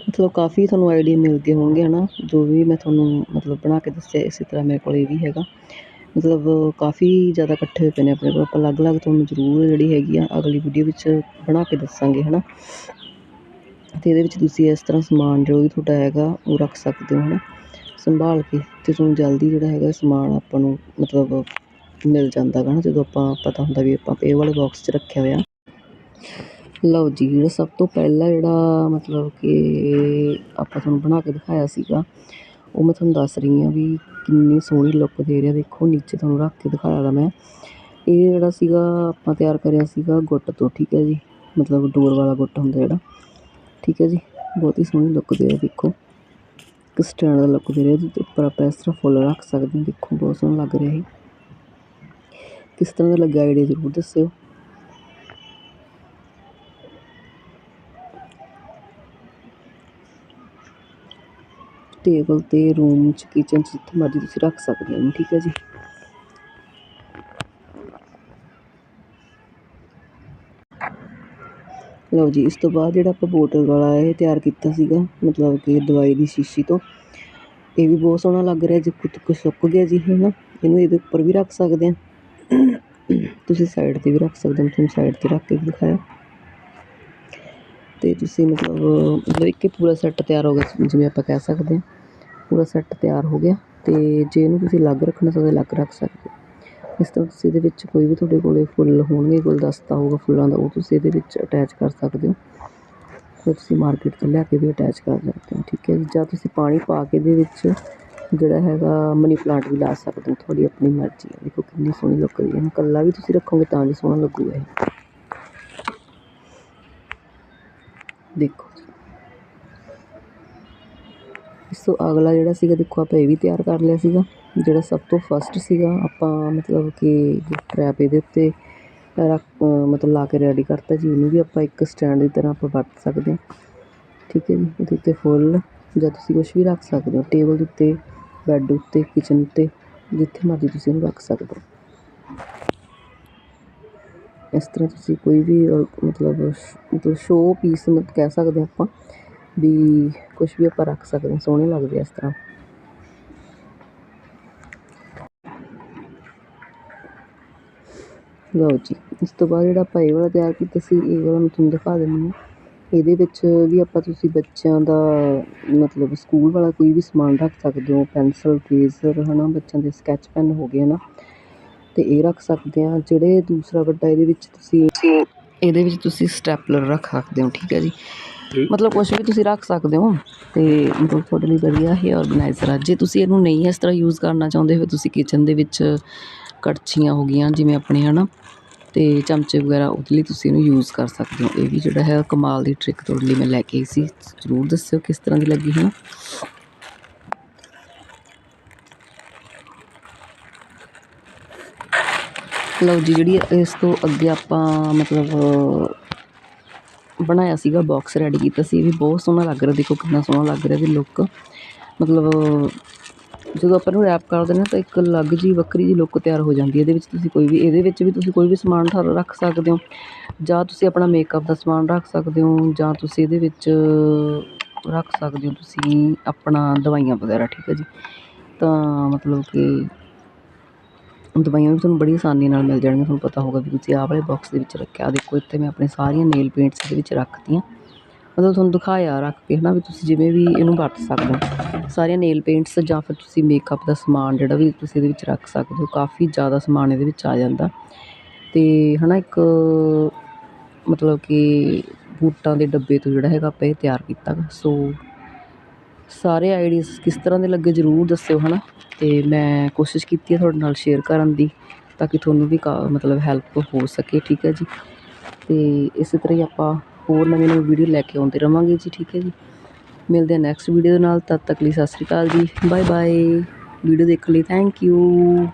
ਮਤਲਬ ਕਾਫੀ ਤੁਹਾਨੂੰ ਆਈਡੀਆ ਮਿਲ ਗਏ ਹੋਣਗੇ ਹਨਾ ਜੋ ਵੀ ਮੈਂ ਤੁਹਾਨੂੰ ਮਤਲਬ ਬਣਾ ਕੇ ਦੱਸਿਆ, ਇਸੇ ਤਰ੍ਹਾਂ ਮੇਰੇ ਕੋਲ ਇਹ ਵੀ ਹੈਗਾ। ਮਤਲਬ ਕਾਫੀ ਜ਼ਿਆਦਾ ਇਕੱਠੇ ਹੋਏ ਪਏ ਨੇ ਆਪਣੇ ਕੋਲ। ਆਪਾਂ ਅਲੱਗ-ਅਲੱਗ ਤੁਹਾਨੂੰ ਜ਼ਰੂਰ ਜਿਹੜੀ ਹੈਗੀ ਆ, ਅਗਲੀ ਵੀਡੀਓ ਵਿੱਚ ਬਣਾ ਕੇ ਦੱਸਾਂਗੇ ਹਨਾ ਅਤੇ ਇਹਦੇ ਵਿੱਚ ਤੁਸੀਂ ਇਸ ਤਰ੍ਹਾਂ ਸਮਾਨ ਜੋ ਵੀ ਤੁਹਾਡਾ ਹੈਗਾ, ਉਹ ਰੱਖ ਸਕਦੇ ਹੋ ਹਨਾ ਸੰਭਾਲ ਕੇ ਅਤੇ ਤੁਹਾਨੂੰ ਜਲਦੀ ਜਿਹੜਾ ਹੈਗਾ ਸਮਾਨ ਆਪਾਂ ਨੂੰ ਮਤਲਬ ਮਿਲ ਜਾਂਦਾ ਗਾ ਨਾ, ਜਦੋਂ ਆਪਾਂ ਪਤਾ ਹੁੰਦਾ ਵੀ ਆਪਾਂ ਇਹ ਵਾਲੇ ਬੋਕਸ 'ਚ ਰੱਖਿਆ ਹੋਇਆ। ਲਓ ਜੀ, ਜਿਹੜਾ ਸਭ ਤੋਂ ਪਹਿਲਾਂ ਜਿਹੜਾ ਮਤਲਬ ਕਿ ਆਪਾਂ ਤੁਹਾਨੂੰ ਬਣਾ ਕੇ ਦਿਖਾਇਆ ਸੀਗਾ, ਉਹ ਮੈਂ ਤੁਹਾਨੂੰ ਦੱਸ ਰਹੀ ਹਾਂ ਵੀ ਕਿੰਨੀ ਸੋਹਣੀ ਲੁੱਕ ਦੇ ਰਿਹਾ। ਦੇਖੋ, ਨੀਚੇ ਤੁਹਾਨੂੰ ਰੱਖ ਕੇ ਦਿਖਾਇਆ ਗਾ ਮੈਂ। ਇਹ ਜਿਹੜਾ ਸੀਗਾ, ਆਪਾਂ ਤਿਆਰ ਕਰਿਆ ਸੀਗਾ ਗੁੱਟ ਤੋਂ, ਠੀਕ ਹੈ ਜੀ? ਮਤਲਬ ਡੋਰ ਵਾਲਾ ਗੁੱਟ ਹੁੰਦਾ ਜਿਹੜਾ। ਠੀਕ ਹੈ ਜੀ? ਬਹੁਤ ਹੀ ਸੋਹਣੀ ਲੁੱਕ ਦੇ ਰਿਹਾ, ਦੇਖੋ। ਇੱਕ ਸਟੈਂਡ ਦਾ ਲੁੱਕ ਦੇ ਰਿਹਾ ਜਿਹਦੇ ਉੱਪਰ ਆਪਾਂ ਇਸ ਤਰ੍ਹਾਂ ਫੁੱਲ ਰੱਖ ਸਕਦੇ ਹਾਂ। ਦੇਖੋ, ਬਹੁਤ ਸੋਹਣਾ ਲੱਗ ਰਿਹਾ ਇਹ। ਕਿਸ ਤਰ੍ਹਾਂ ਦਾ ਲੱਗਾ ਆਈਡੀਆ ਜ਼ਰੂਰ ਦੱਸਿਓ। ਟੇਬਲ 'ਤੇ ਰੂਮ 'ਚ ਕਿਚਨ 'ਚ ਜਿੱਥੇ ਮਰਜ਼ੀ ਤੁਸੀਂ ਰੱਖ ਸਕਦੇ ਹੋ। ਠੀਕ ਹੈ ਜੀ। ਲਓ ਜੀ, ਇਸ ਤੋਂ ਬਾਅਦ ਜਿਹੜਾ ਆਪਾਂ ਬੋਟਲ ਵਾਲਾ ਇਹ ਤਿਆਰ ਕੀਤਾ ਸੀਗਾ, ਮਤਲਬ ਕਿ ਦਵਾਈ ਦੀ ਸ਼ੀਸ਼ੀ ਤੋਂ, ਇਹ ਵੀ ਬਹੁਤ ਸੋਹਣਾ ਲੱਗ ਰਿਹਾ, ਜੇ ਕੁਝ ਕੁ ਸੁੱਕ ਗਿਆ ਜੀ ਹੈ ਨਾ, ਇਹਨੂੰ ਇਹਦੇ ਉੱਪਰ ਵੀ ਰੱਖ ਸਕਦੇ ਆ ਤੁਸੀਂ ਸਾਈਡ 'ਤੇ ਵੀ ਰੱਖ ਸਕਦੇ ਹੋ ਤੁਹਾਨੂੰ ਸਾਈਡ 'ਤੇ ਰੱਖ ਕੇ ਦਿਖਾਇਆ। ਅਤੇ ਤੁਸੀਂ ਮਤਲਬ ਮਤਲਬ ਇੱਕ ਹੀ ਪੂਰਾ ਸੈੱਟ ਤਿਆਰ ਹੋ ਗਿਆ, ਜਿਵੇਂ ਆਪਾਂ ਕਹਿ ਸਕਦੇ ਹਾਂ। ਪੂਰਾ ਸੈੱਟ ਤਿਆਰ ਹੋ ਗਿਆ ਅਤੇ ਜੇ ਇਹਨੂੰ ਤੁਸੀਂ ਅਲੱਗ ਰੱਖਣਾ ਚਾਹੁੰਦੇ ਅਲੱਗ ਰੱਖ ਸਕਦੇ ਹੋ। ਇਸ ਤਰ੍ਹਾਂ ਤੁਸੀਂ ਇਹਦੇ ਵਿੱਚ ਕੋਈ ਵੀ ਤੁਹਾਡੇ ਕੋਲੇ ਫੁੱਲ ਹੋਣਗੇ ਗੁਲਦਸਤਾ ਹੋਊਗਾ ਫੁੱਲਾਂ ਦਾ, ਉਹ ਤੁਸੀਂ ਇਹਦੇ ਵਿੱਚ ਅਟੈਚ ਕਰ ਸਕਦੇ ਹੋ। ਫਿਰ ਤੁਸੀਂ ਮਾਰਕੀਟ ਤੋਂ ਲਿਆ ਕੇ ਵੀ ਅਟੈਚ ਕਰ ਸਕਦੇ ਹੋ, ਠੀਕ ਹੈ ਜੀ। ਜਾਂ ਤੁਸੀਂ ਪਾਣੀ ਪਾ ਕੇ ਇਹਦੇ ਵਿੱਚ ਜਿਹੜਾ ਹੈਗਾ ਮਨੀ ਪਲਾਂਟ ਵੀ ਲਾ ਸਕਦੇ ਹੋ, ਤੁਹਾਡੀ ਆਪਣੀ ਮਰਜ਼ੀ ਹੈ। ਦੇਖੋ ਕਿੰਨੀ ਸੋਹਣੀ ਲੁੱਕ ਰਹੀ ਹੈ। ਇਹਨੂੰ ਇਕੱਲਾ ਵੀ ਤੁਸੀਂ ਰੱਖੋਗੇ ਤਾਂ ਵੀ ਸੋਹਣਾ ਲੱਗੂਗਾ ਇਹ। ਦੇਖੋ ਜੀ। ਇਸ ਤੋਂ ਅਗਲਾ ਜਿਹੜਾ ਸੀਗਾ, ਦੇਖੋ ਆਪਾਂ ਇਹ ਵੀ ਤਿਆਰ ਕਰ ਲਿਆ ਸੀਗਾ। ਜਿਹੜਾ ਸਭ ਤੋਂ ਫਸਟ ਸੀਗਾ, ਆਪਾਂ ਮਤਲਬ ਕਿ ਟਰੈਪ ਇਹਦੇ ਉੱਤੇ ਰੱਖ ਮਤਲਬ ਲਾ ਕੇ ਰੈਡੀ ਕਰਤਾ ਜੀ ਇਹਨੂੰ ਵੀ ਆਪਾਂ ਇੱਕ ਸਟੈਂਡ ਦੀ ਤਰ੍ਹਾਂ ਆਪਾਂ ਵਰਤ ਸਕਦੇ ਹਾਂ। ਠੀਕ ਹੈ ਜੀ, ਇਹਦੇ ਉੱਤੇ ਫੁੱਲ ਜਾਂ ਤੁਸੀਂ ਕੁਝ ਵੀ ਰੱਖ ਸਕਦੇ ਹੋ ਟੇਬਲ ਦੇ ਉੱਤੇ ਬੈੱਡ ਉੱਤੇ ਕਿਚਨ ਉੱਤੇ, ਜਿੱਥੇ ਮਰਜ਼ੀ ਤੁਸੀਂ ਇਹਨੂੰ ਰੱਖ ਸਕਦੇ ਹੋ। ਇਸ ਤਰ੍ਹਾਂ ਤੁਸੀਂ ਕੋਈ ਵੀ ਮਤਲਬ ਮਤਲਬ ਸ਼ੋ ਪੀਸ ਮਤ ਕਹਿ ਸਕਦੇ ਹਾਂ ਆਪਾਂ, ਵੀ ਕੁਝ ਵੀ ਆਪਾਂ ਰੱਖ ਸਕਦੇ ਹਾਂ, ਸੋਹਣੇ ਲੱਗਦੇ ਆ ਇਸ ਤਰ੍ਹਾਂ। ਲਓ ਜੀ, ਇਸ ਤੋਂ ਬਾਅਦ ਜਿਹੜਾ ਆਪਾਂ ਇਹ ਵਾਲਾ ਤਿਆਰ ਕੀਤਾ ਸੀ, ਇਹ ਵਾਲਾ ਮੈਂ ਤੁਹਾਨੂੰ ਦਿਖਾ ਦਿੰਦੀ ਹਾਂ। ਇਹਦੇ ਵਿੱਚ ਵੀ ਆਪਾਂ ਤੁਸੀਂ ਬੱਚਿਆਂ ਦਾ, ਮਤਲਬ ਸਕੂਲ ਵਾਲਾ ਕੋਈ ਵੀ ਸਮਾਨ ਰੱਖ ਸਕਦੇ ਹੋ, ਪੈਨਸਲ ਰੇਜ਼ਰ ਹੈ ਨਾ ਬੱਚਿਆਂ ਦੇ ਸਕੈਚ ਪੈਨ ਹੋ ਗਏ ਨਾ ਤੇ ਇਹ ਰੱਖ ਸਕਦੇ ਆ ਜਿਹੜੇ ਦੂਸਰਾ ਵੱਡਾ ਇਹਦੇ ਵਿੱਚ ਤੁਸੀਂ ਇਹਦੇ ਵਿੱਚ ਤੁਸੀਂ ਸਟੈਪਲਰ ਰੱਖ ਸਕਦੇ ਹੋ, ਠੀਕ ਹੈ ਜੀ। ਮਤਲਬ ਕੁਝ ਵੀ ਤੁਸੀਂ ਰੱਖ ਸਕਦੇ ਹੋ, ਤੇ ਮਤਲਬ ਤੁਹਾਡੇ ਲਈ ਵਧੀਆ ਇਹ ਆਰਗੇਨਾਈਜ਼ਰ ਆ। ਜੇ ਤੁਸੀਂ ਇਹਨੂੰ ਨਹੀਂ ਇਸ ਤਰ੍ਹਾਂ ਯੂਜ਼ ਕਰਨਾ ਚਾਹੁੰਦੇ ਹੋ ਤੁਸੀਂ ਕਿਚਨ ਦੇ ਵਿੱਚ ਕੜਛੀਆਂ ਹੋ ਗਈਆਂ ਜਿਵੇਂ ਆਪਣੇ ਹੈ ਨਾ ਅਤੇ ਚਮਚੇ ਵਗੈਰਾ ਉਹਦੇ ਲਈ ਤੁਸੀਂ ਇਹਨੂੰ ਯੂਜ਼ ਕਰ ਸਕਦੇ ਹੋ। ਇਹ ਵੀ ਜਿਹੜਾ ਹੈ ਕਮਾਲ ਦੀ ਟ੍ਰਿਕ ਤੁਹਾਡੇ ਲਈ ਮੈਂ ਲੈ ਕੇ ਆਈ ਸੀ। ਜ਼ਰੂਰ ਦੱਸਿਓ ਕਿਸ ਤਰ੍ਹਾਂ ਦੀ ਲੱਗੀ ਹੈ ਨਾ ਲਓ ਜੀ, ਜਿਹੜੀ ਇਸ ਤੋਂ ਅੱਗੇ ਆਪਾਂ, ਮਤਲਬ, ਬਣਾਇਆ ਸੀਗਾ ਬਾਕਸ ਰੈਡੀ ਕੀਤਾ ਸੀ। ਇਹ ਵੀ ਬਹੁਤ ਸੋਹਣਾ ਲੱਗ ਰਿਹਾ, ਦੇਖੋ ਕਿੰਨਾ ਸੋਹਣਾ ਲੱਗ ਰਿਹਾ ਇਹਦੀ ਲੁੱਕ ਮਤਲਬ ਜਦੋਂ ਆਪਾਂ ਨੂੰ ਰੈਪ ਕਰ ਦਿੰਦੇ ਹਾਂ ਤਾਂ ਇੱਕ ਅਲੱਗ ਜਿਹੀ ਵੱਖਰੀ ਜਿਹੀ ਲੁੱਕ ਤਿਆਰ ਹੋ ਜਾਂਦੀ ਹੈ। ਇਹਦੇ ਵਿੱਚ ਤੁਸੀਂ ਕੋਈ ਵੀ, ਇਹਦੇ ਵਿੱਚ ਵੀ ਤੁਸੀਂ ਕੋਈ ਵੀ ਸਮਾਨ ਠਰ ਰੱਖ ਸਕਦੇ ਹੋ। ਜਾਂ ਤੁਸੀਂ ਆਪਣਾ ਮੇਕਅਪ ਦਾ ਸਮਾਨ ਰੱਖ ਸਕਦੇ ਹੋ, ਜਾਂ ਤੁਸੀਂ ਇਹਦੇ ਵਿੱਚ ਰੱਖ ਸਕਦੇ ਹੋ ਤੁਸੀਂ ਆਪਣਾ ਦਵਾਈਆਂ ਵਗੈਰਾ, ਠੀਕ ਹੈ ਜੀ। ਤਾਂ ਮਤਲਬ ਕਿ ਦਵਾਈਆਂ ਵੀ ਤੁਹਾਨੂੰ ਬੜੀ ਆਸਾਨੀ ਨਾਲ ਮਿਲ ਜਾਣਗੀਆਂ। ਤੁਹਾਨੂੰ ਪਤਾ ਹੋਊਗਾ ਵੀ ਤੁਸੀਂ ਆਹ ਵਾਲੇ ਬਾਕਸ ਦੇ ਵਿੱਚ ਰੱਖਿਆ। ਦੇਖੋ, ਇੱਥੇ ਮੈਂ ਆਪਣੇ ਸਾਰੀਆਂ ਨੇਲ ਪੇਂਟਸ ਇਹਦੇ ਵਿੱਚ ਰੱਖਤੀਆਂ। ਮਤਲਬ ਤੁਹਾਨੂੰ ਦਿਖਾਇਆ ਰੱਖ ਕੇ ਹੈ ਨਾ ਵੀ ਤੁਸੀਂ ਜਿਵੇਂ ਵੀ ਇਹਨੂੰ ਵਰਤ ਸਕਦੇ ਹੋ। ਸਾਰੀਆਂ ਨੇਲ ਪੇਂਟਸ ਜਾਂ ਫਿਰ ਤੁਸੀਂ ਮੇਕਅਪ ਦਾ ਸਮਾਨ ਜਿਹੜਾ ਵੀ ਤੁਸੀਂ ਇਹਦੇ ਵਿੱਚ ਰੱਖ ਸਕਦੇ ਹੋ, ਕਾਫੀ ਜ਼ਿਆਦਾ ਸਮਾਨ ਇਹਦੇ ਵਿੱਚ ਆ ਜਾਂਦਾ। ਅਤੇ ਹੈ ਨਾ ਇੱਕ ਮਤਲਬ ਕਿ ਬੂਟਾਂ ਦੇ ਡੱਬੇ ਤੋਂ ਜਿਹੜਾ ਹੈਗਾ ਆਪਾਂ ਇਹ ਤਿਆਰ ਕੀਤਾ ਗਾ। ਸੋ ਸਾਰੇ ਆਈਡੀਆਸ ਕਿਸ ਤਰ੍ਹਾਂ ਦੇ ਲੱਗੇ ਜ਼ਰੂਰ ਦੱਸਿਓ ਹੈ ਨਾ ਅਤੇ ਮੈਂ ਕੋਸ਼ਿਸ਼ ਕੀਤੀ ਹੈ ਤੁਹਾਡੇ ਨਾਲ ਸ਼ੇਅਰ ਕਰਨ ਦੀ ਤਾਂ ਕਿ ਤੁਹਾਨੂੰ ਵੀ ਕਾ ਮਤਲਬ ਹੈਲਪ ਹੋ ਸਕੇ, ਠੀਕ ਹੈ ਜੀ। ਅਤੇ ਇਸੇ ਤਰ੍ਹਾਂ ਹੀ ਆਪਾਂ ਹੋਰ ਨਵੀਂ ਨਵੀਂ ਵੀਡੀਓ ਲੈ ਕੇ ਆਉਂਦੇ ਰਵਾਂਗੇ ਜੀ, ਠੀਕ ਹੈ ਜੀ। ਮਿਲਦੇ ਆ ਨੈਕਸਟ ਵੀਡੀਓ ਦੇ ਨਾਲ, ਤਦ ਤੱਕ ਲਈ ਸਤਿ ਸ਼੍ਰੀ ਅਕਾਲ ਜੀ। ਬਾਏ ਬਾਏ ਵੀਡੀਓ ਦੇਖਣ ਲਈ ਥੈਂਕ ਯੂ